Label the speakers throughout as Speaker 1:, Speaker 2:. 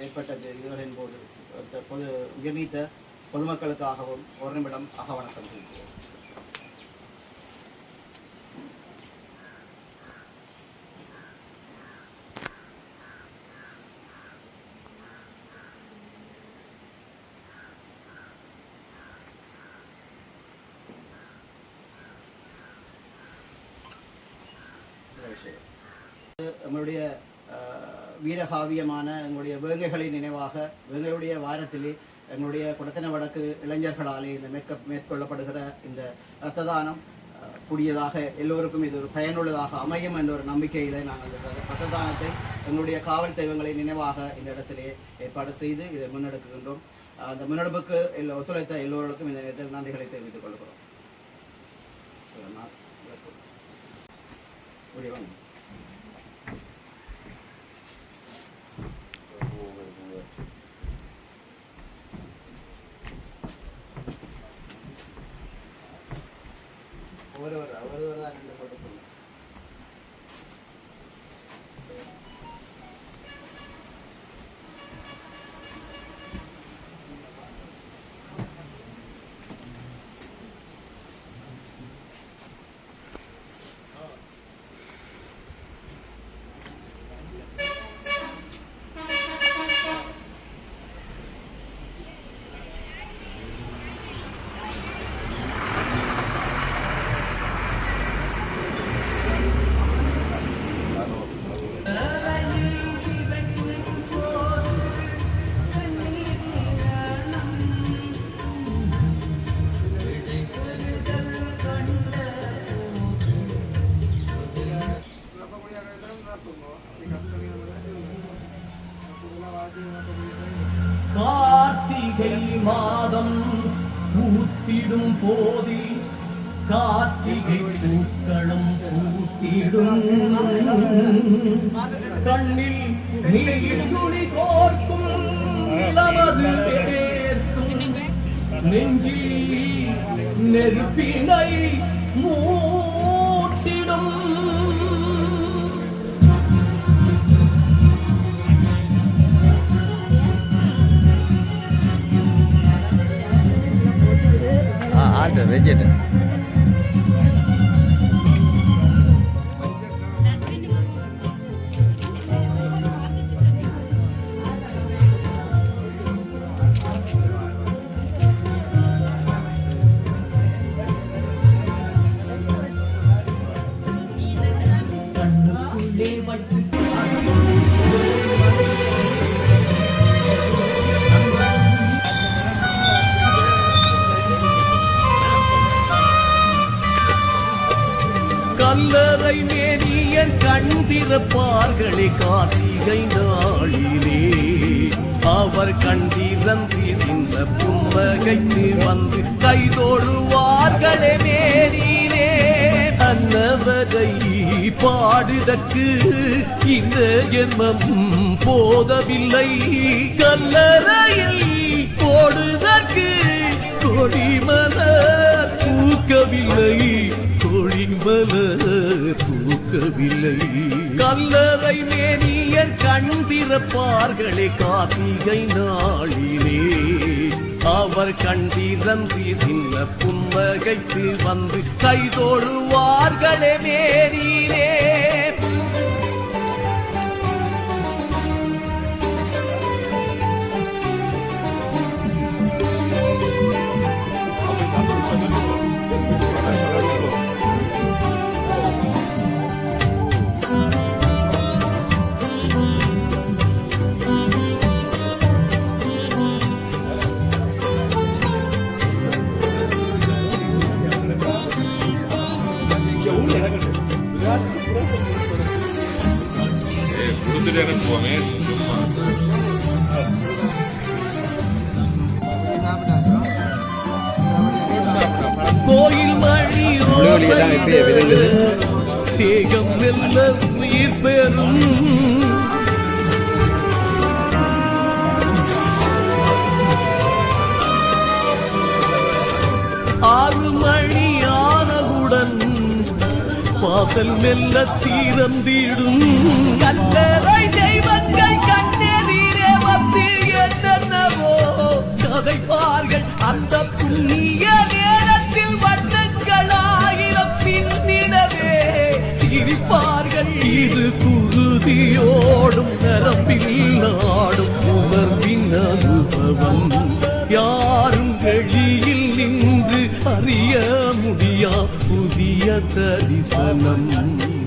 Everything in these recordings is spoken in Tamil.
Speaker 1: ஏற்பட்டது அஹ், போது பொது உயர்நீத்த பொதுமக்களுக்காகவும் ஒரு நிமிடம் அகவணக்கம் செய்கிறோம் நம்மளுடைய வீரகாவியமான எங்களுடைய வேங்கைகளின் நினைவாக வேங்கையுடைய வாரத்திலே எங்களுடைய குடத்தின வடக்கு இளைஞர்களாலே இந்த மேற்க மேற்கொள்ளப்படுகிற இந்த இரத்த தானம் கூடியதாக எல்லோருக்கும் இது ஒரு பயனுள்ளதாக அமையும் என்ற ஒரு நம்பிக்கையில் நாங்கள் இந்த இரத்த தானத்தை எங்களுடைய காவல் தெய்வங்களை நினைவாக இந்த இடத்திலே ஏற்பாடு செய்து இதை முன்னெடுக்கின்றோம். அந்த முன்னெடுப்புக்கு எல்லோ ஒத்துழைத்த எல்லோருக்கும் இந்த நேரத்தில் நன்றிகளை தெரிவித்துக் கொள்கிறோம். உரியவன்
Speaker 2: Beda. அவர் கண்டிரந்திருந்த இந்த வந்து கைதோழுவார்களே மேனிலே. அன்னவரை பாடுதற்கு இந்த ஜென்மம் போதவில்லை. கல்லறையில் போடுதற்கு கொடிமலர் பூக்கவில்லை. கொடிமலர் பூக்கவில்லை கல்லறை மேனியர் கண் திறப்பார்களே கார்த்திகை நாளிலே. அவர் கண்டிரந்து சின்ன புன்னகைக்கு வந்து கைதோழுவார்களே மேனிலே. வாசல் மெல்ல திறந்திடும் கல்லறை தெய்வங்கள் கண்ணெதிரே வந்து என்னென்னவோ கதைப்பார்கள் அந்த புண்ணிய நேரத்தில் வண்ணங்கள் ஆயிரம் பின்னிடவே சிரிப்பார்கள் இது குருதியோடும் நரம்பில் ஆடும் உணர்வின் அனுபவம். யாரும் வெளியில் நின்று அறிய புதிய தரிசனம்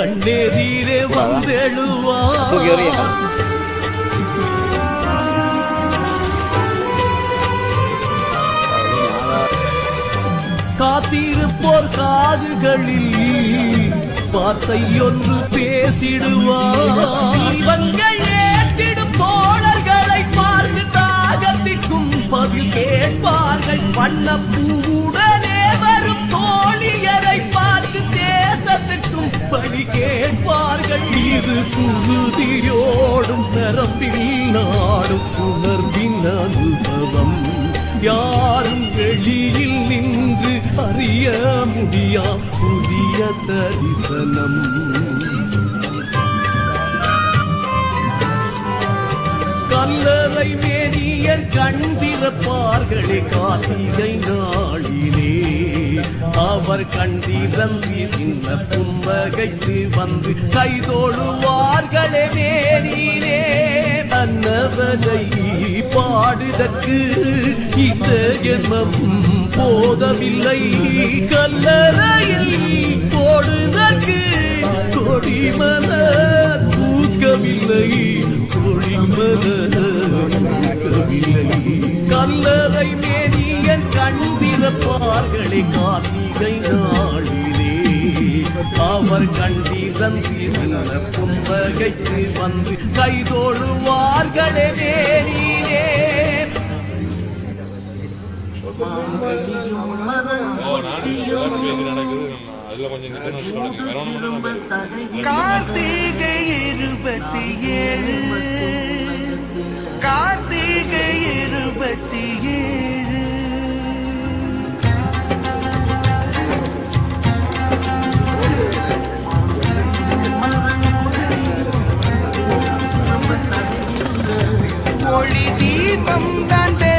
Speaker 2: கண்ணெதிரே வந்தெழுவா. காத்திருப்போர் காதுகளில் வார்த்தை ஒன்று பேசிடுவார் இவங்கள் ஏற்றிடும் தோழர்களை பார்த்து தாகத்திற்கும் பதில் கேட்பார்கள். வண்ணப்பூவுடனே தேசத்திற்கும் பணி கேட்பார்கள் இது குருதியோடும் நரம்பில் நாடும் உணர்வின் அனுபவம். யாரும் வெளியில் நின்று அறிய முடியா புதிய தரிசனம். கல்லறை மேனியர் கண்டிருப்பார்களே கார்த்திகை நாளிலே. அவர் கண்டிரந்தி சின்ன புன்னகைக்கு வந்து கைதோடுவார்களே மேனிலே அன்னவனை பாடுதற்கு இந்த ஜென்மம் போதவில்லை கல்லறையில் போடுதற்கு கொடிமன தூக்கவில்லை பார்களை கார்த்திகை நாளிலே. அவர் கண்டிரந்தி கும்பகைக்கு வந்து கைதோடுவார்களே மேனிலே.
Speaker 3: கார்த்திகை இருபத்தி ஏழு. கார்த்திகை இருபத்தி ஏழு. ஒளி தீபம் தான்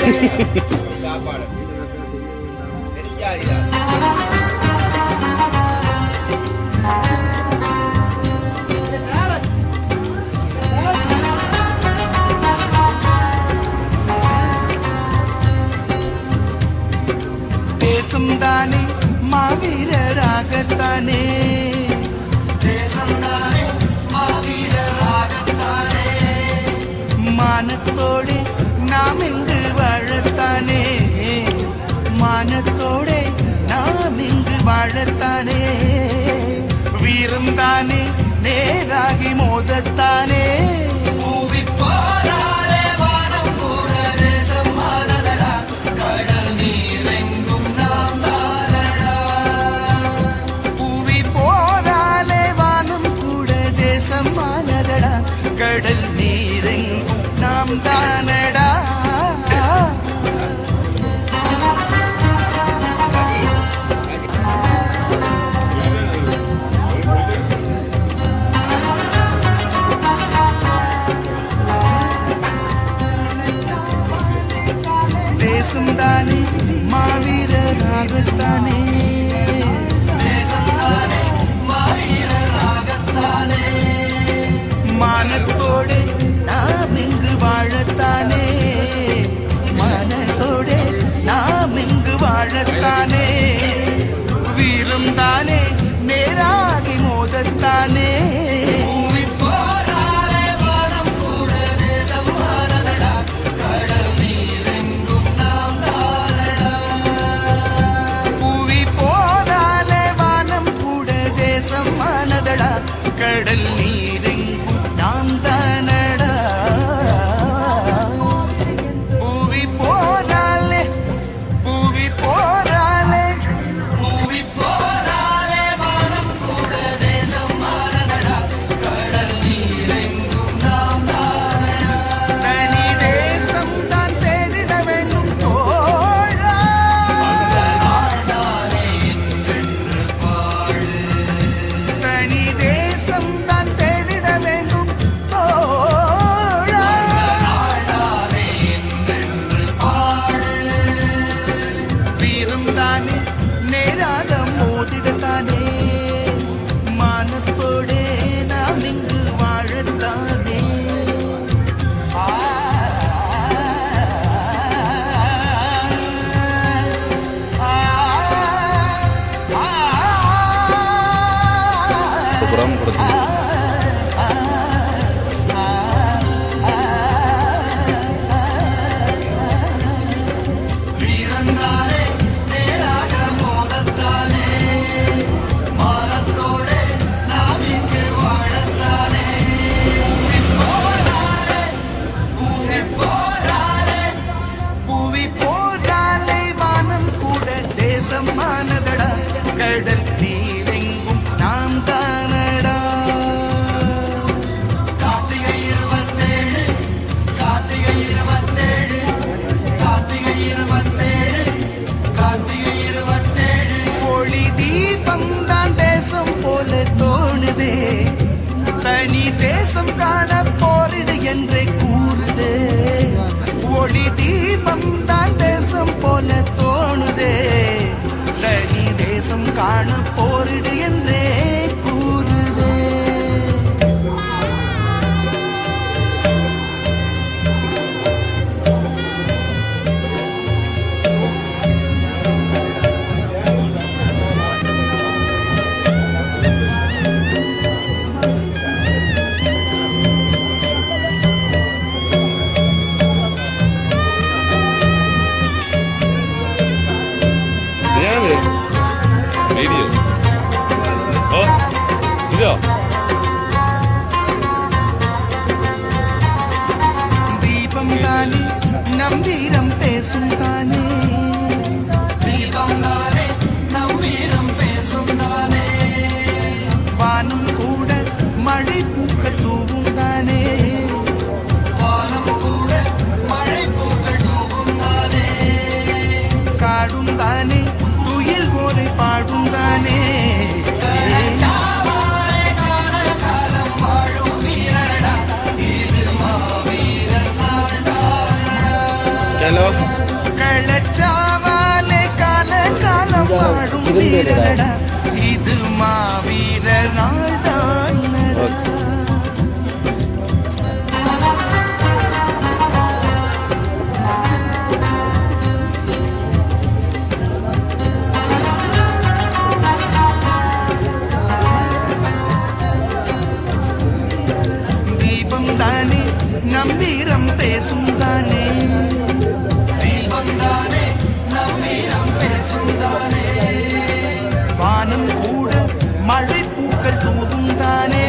Speaker 4: சாப்பாடு
Speaker 3: தெரியாதா தேசம் தானே மாவீரராகத்தானே தேசம் தானே மாவீரராகத்தானே மானத்தோடு நாம் இங்கு வாழத்தானே மானத்தோடே நாம் இங்கு வாழத்தானே வீரம் தானே நேராகி மோதத்தானே. பூவிப்பாரா Rajasthani. பாடும் தானே துயில் ஒரு பாடும் தானே.
Speaker 4: ஹலோ
Speaker 3: கள்ளச்சாவாலே கால காலம் பாடும் வீரடா இது மாவீரர் நாள். பேசும் தானே தீபம் தானே நம்மீரம் பேசும் தானே வானம் கூட மழை பூக்கள் தூவும் தானே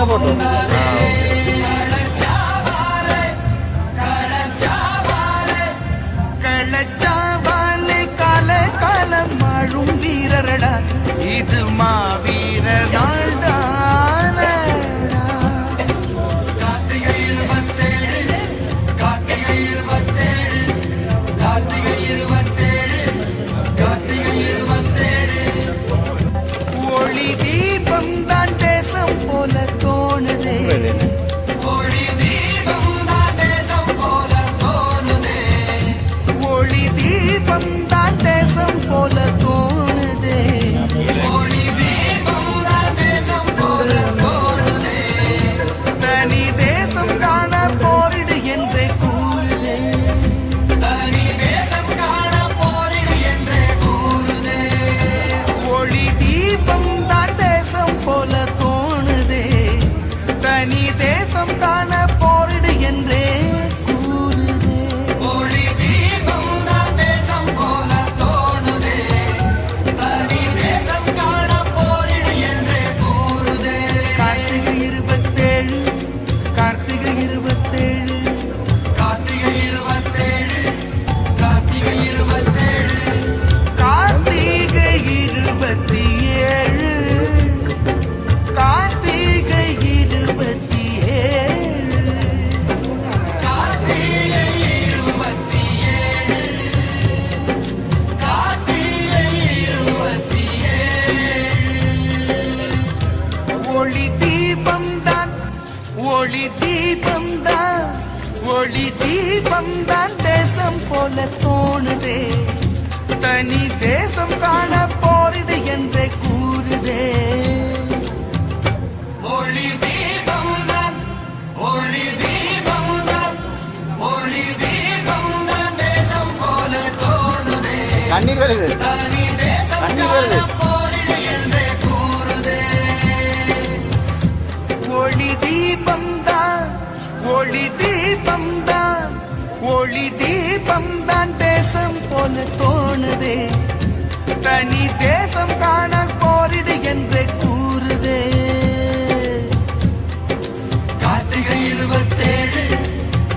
Speaker 3: எத்தனை போட்டு காலம் வாழும் வீரரடா இது மா வீரர் நாள்தான்
Speaker 1: தண்ணீர் வருது. தண்ணீர் வருது.
Speaker 3: ஒளி தீபம் தான் ஒளி தீபம் தான் ஒளி தீபம் தான் தேசம் போல தோணுதே. தனி தேசம் காண போரிடு என்று கூறுதே. கார்த்திகை இருபத்தேழு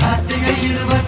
Speaker 3: கார்த்திகை இருபத்தி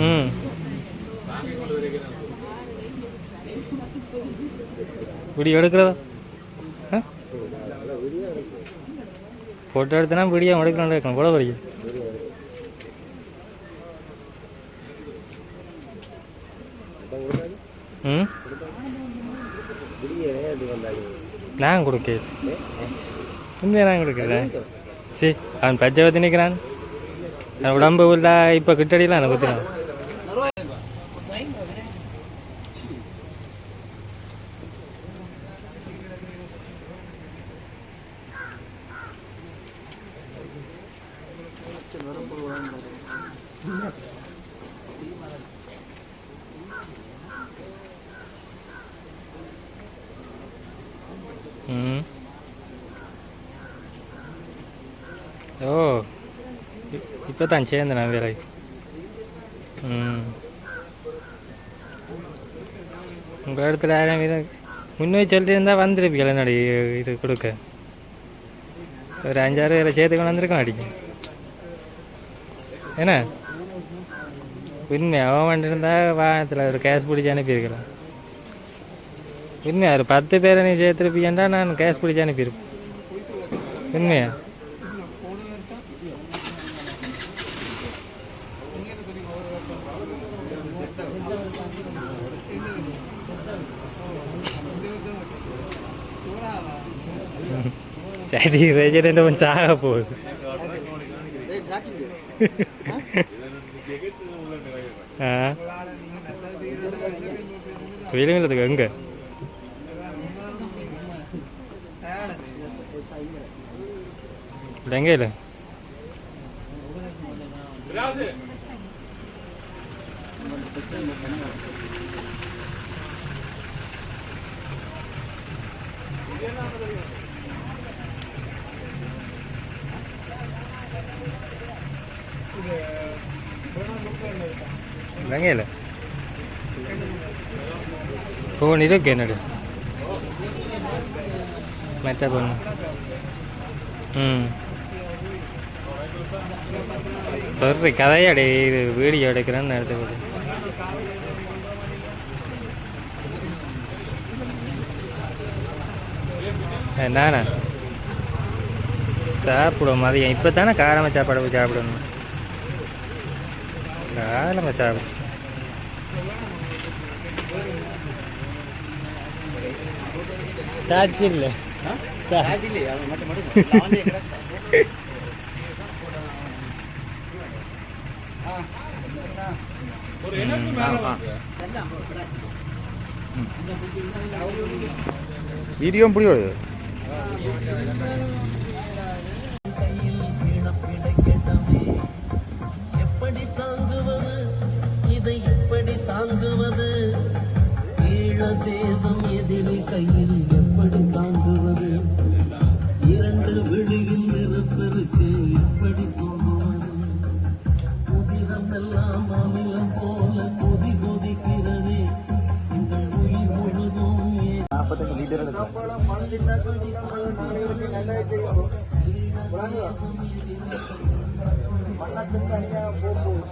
Speaker 5: ம். வீடியோ எடுக்கிறதா? ஃபோட்டோ எடுத்தனா வீடியோ எடுக்கணும் எடுக்கணும் கூட வரைக்கும் ம்? நான் கொடுக்க உண்மையாக நான் கொடுக்குறேன் சரி அவன் பச்சை பற்றி நிற்கிறான் உடம்பு உள்ள இப்போ கிட்டடிலாம் எனக்கு பற்றினான் ம். ஓ. இப்போ தான் சேர்ந்து நான் வேலை ம். உங்கள் இடத்துல யாரும் இது முன்னே சொல்லிட்டு இருந்தால் வந்திருப்பீங்களா என்னடி இது கொடுக்க? ஒரு அஞ்சாறு வேலை சேர்த்து கொண்டு வந்திருக்கோம் அடிக்க என்ன? உண்மை அவன் வந்துருந்தா வாகனத்தில் ஒரு கேஷ் பிடிச்சி அனுப்பியிருக்கலாம். உண்மையா? ஒரு பத்து பேரை நீ சேர்த்துருப்பீங்கன்றா நான் கேஷ் பிடிச்சி அனுப்பியிருப்பேன். உண்மையா? ഷാജി റേജന്റെ മനസ്സാകെ പോയി വീലുങ്ങളെടുക്കുക എങ്ക ഇവിടെ എങ്കയില്ലേ Gracias. லெங்கையில் ஃபோன் இருக்கு என்னடு மெட்ட பொண்ணு. ம். சொல்ற கதையாடி இது வீடியோ எடுக்கிறேன்னு எடுத்து நானா சாப்பிடுவோம் மதியம். இப்போ தானே காரமாக சாப்பாடு சாப்பிடணும். காரமாக சாப்பிடு சாட்சி இல்லை.
Speaker 1: ராஜிலே அவன்
Speaker 2: தாங்குவது. ஈழ தேசம் எதிரி கையில் எப்படி தாங்குவது? இரண்டு விழியின் நிறப்பெருக்கு எப்படி தோன்றுவது உதிரம் எல்லாம் அமிலம் போல கொதி கொதிக்கிறதே. எங்கள் உயிர் முழுதும்
Speaker 1: மண்ணத்தின் தனியாக போகும்